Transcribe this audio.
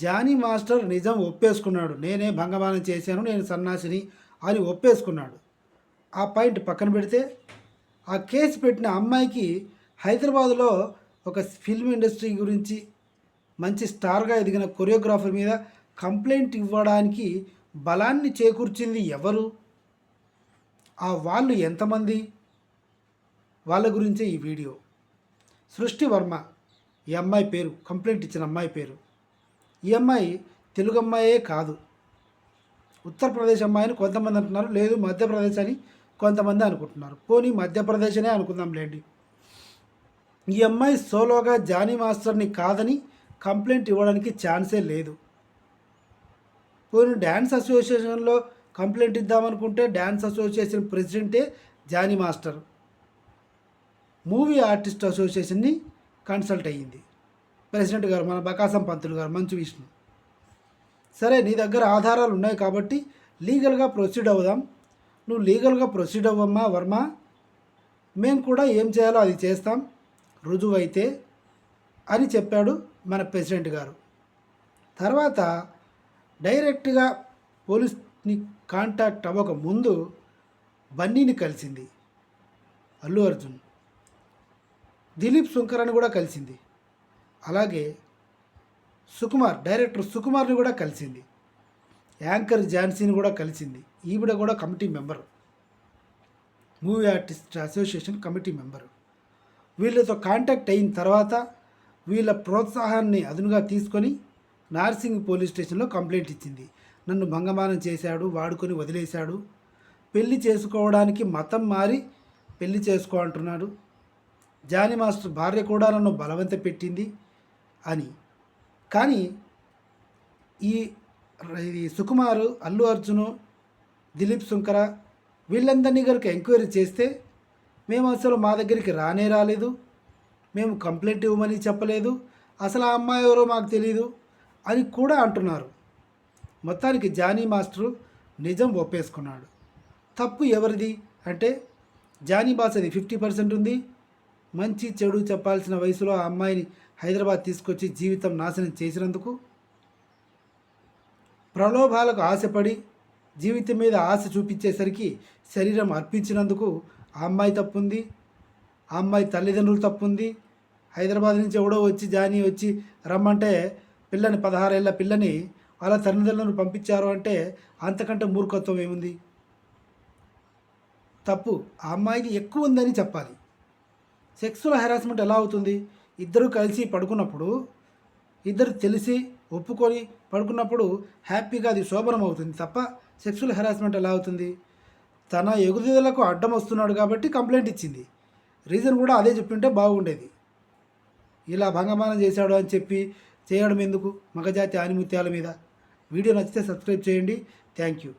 Johnny master నిజం ఒప్పేసుకున్నాడు. నేనే భంగమానం చేశాను నేను సన్నాసిని అని ఒప్పేసుకున్నాడు. ఆ పాయింట్ పక్కన పెడితే ఆ కేసు పెట్టిన అమ్మాయికి హైదరాబాదులో ఒక ఫిల్మ్ ఇండస్ట్రీ గురించి మంచి స్టార్గా ఎదిగిన కొరియోగ్రాఫర్ మీద కంప్లైంట్ ఇవ్వడానికి బలాన్ని చేకూర్చింది ఎవరు? ఆ వాళ్ళు ఎంతమంది? వాళ్ళ గురించే ఈ వీడియో. సృష్టి వర్మ ఈ అమ్మాయి పేరు కంప్లైంట్ ఇచ్చిన అమ్మాయి పేరు. ఈ అమ్మాయి తెలుగు అమ్మాయే కాదు. ఉత్తరప్రదేశ్ అమ్మాయిని కొంతమంది అంటున్నారు లేదు మధ్యప్రదేశ్ అని కొంతమంది అనుకుంటున్నారు. పోనీ మధ్యప్రదేశ్ అనే అనుకుందాం లేండి. ఈ అమ్మాయి సోలోగా జానీ మాస్టర్ని కాదని కంప్లైంట్ ఇవ్వడానికి ఛాన్సే లేదు. పోనీ డ్యాన్స్ అసోసియేషన్లో కంప్లైంట్ ఇద్దామనుకుంటే డ్యాన్స్ అసోసియేషన్ ప్రెసిడెంటే జానీ మాస్టర్. మూవీ ఆర్టిస్ట్ అసోసియేషన్ని కన్సల్ట్ అయ్యింది. ప్రెసిడెంట్ గారు మన బకాసం పంతులు గారు మంచు విష్ణు. సరే నీ దగ్గర ఆధారాలు ఉన్నాయి కాబట్టి లీగల్గా ప్రొసీడ్ అవుదాం. నువ్వు లీగల్గా ప్రొసీడ్ అవ్వమ్మా వర్మ. మేము కూడా ఏం చేయాలో అది చేస్తాం. రుజువు అయితే అని చెప్పాడు మన ప్రెసిడెంట్ గారు. తర్వాత డైరెక్ట్గా పోలీస్ని కాంటాక్ట్ అవ్వక ముందు బన్నీని కలిసింది. అల్లు అర్జున్. దిలీప్ శుంకర్ అని కూడా కలిసింది. అలాగే సుకుమార్ డైరెక్టర్ సుకుమార్ని కూడా కలిసింది. యాంకర్ ఝాన్సీని కూడా కలిసింది. ఈవిడ కూడా committee member. Movie artist association committee member. వీళ్ళతో కాంటాక్ట్ అయిన తర్వాత వీళ్ళ ప్రోత్సాహాన్ని అదునుగా తీసుకొని నార్సింగ్ పోలీస్ స్టేషన్లో కంప్లైంట్ ఇచ్చింది. నన్ను భంగమానం చేశాడు వాడుకొని వదిలేశాడు. పెళ్ళి చేసుకోవడానికి మతం మారి పెళ్ళి చేసుకో అంటున్నాడు. జానీ మాస్టర్ భార్య కూడా నన్ను బలవంత పెట్టింది. అని. కానీ ఈ సుకుమారు అల్లు అర్జును దిలీప్ శుంకర వీళ్ళందరినీ కనుక ఎంక్వైరీ చేస్తే మేము అసలు మా దగ్గరికి రానే రాలేదు. మేము కంప్లైంట్ ఇవ్వమని చెప్పలేదు. అసలు ఆ అమ్మాయి ఎవరో మాకు తెలియదు అని కూడా అంటున్నారు. మొత్తానికి జానీ మాస్టరు నిజం ఒప్పేసుకున్నాడు. తప్పు ఎవరిది అంటే జానీ బాస్ అది ఫిఫ్టీ పర్సెంట్ ఉంది. మంచి చెడు చెప్పాల్సిన వయసులో ఆ అమ్మాయిని హైదరాబాద్ తీసుకొచ్చి జీవితం నాశనం చేసినందుకు ప్రలోభాలకు ఆశపడి జీవితం మీద ఆశ చూపించేసరికి శరీరం అర్పించినందుకు ఆ అమ్మాయి తప్పుంది. ఆ అమ్మాయి తల్లిదండ్రులు తప్పుంది. హైదరాబాద్ నుంచి ఎవడో వచ్చి జానీ వచ్చి రమ్మంటే పిల్లని పదహారేళ్ళ పిల్లని వాళ్ళ తల్లిదండ్రులను పంపించారు అంటే అంతకంటే మూర్ఖత్వం ఏముంది? తప్పు. ఆ అమ్మాయిది ఎక్కువ ఉందని చెప్పాలి. సెక్సువల్ హెరాస్మెంట్ ఎలా అవుతుంది? ఇద్దరు కలిసి పడుకున్నప్పుడు ఇద్దరు తెలిసి ఒప్పుకొని పడుకున్నప్పుడు హ్యాపీగా అది శోభనం అవుతుంది తప్ప సెక్సువల్ హెరాస్మెంట్ ఎలా అవుతుంది? తన ఎగుదలకు అడ్డం వస్తున్నాడు కాబట్టి కంప్లైంట్ ఇచ్చింది. రీజన్ కూడా అదే చెప్పింటే బాగుండేది. ఇలా భంగమానం చేశాడు అని చెప్పి చేయడం ఎందుకు? మగజాతి ఆనిముత్యాల మీద. వీడియో నచ్చితే సబ్స్క్రైబ్ చేయండి. Thank you.